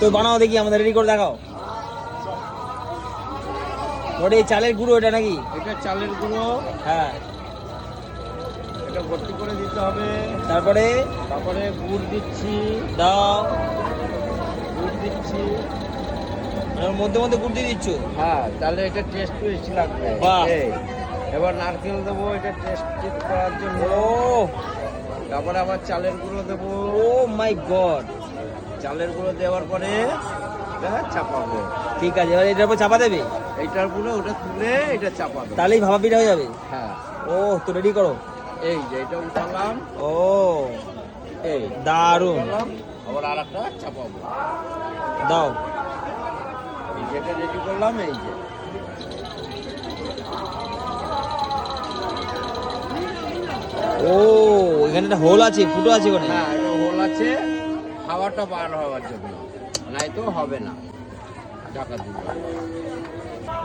তো বানাও দেখি আমাদের রেডি করে দেখাও। ওটা এই চালের গুঁড়ো এটা নাকি? এটা চালের গুঁড়ো। হ্যাঁ। এটা ভর্তি করে দিতে হবে। তারপরে? তারপরে গুড় দিচ্ছি। দাও। গুড় দিচ্ছি। মধ্যে মধ্যে গুড় দিয়ে দিচ্ছ? হ্যাঁ তাহলে এটা টেস্ট বেশি লাগবে। বাহ। এবার নারকেল দেবো এটা টেস্ট করার জন্য। তারপরে আবার চালের গুঁড়ো দেবো। Oh my god. চালের গুঁড়ো দেওয়ার পরে চাপাবো। ঠিক আছে এবার এটার উপর চাপা দেবে? এইটার গুঁড়ো ওটা তুলে এটা চাপাবো। তাহলেই ভাপা পিঠা হয়ে যাবে? হ্যাঁ। ও তো রেডি করো। এই যে এটা উঠালাম। ও এই দারুণ। আবার আর একটা চাপাবো। দাও। এই যেটা রেডি করলাম এই যে। ও এখানে একটা হোল আছে, ফুটো আছে ওখানে? হ্যাঁ একটা হোল আছে। খাবারটা বার হওয়ার জন্য। নাই তো হবে না। টাকা দিব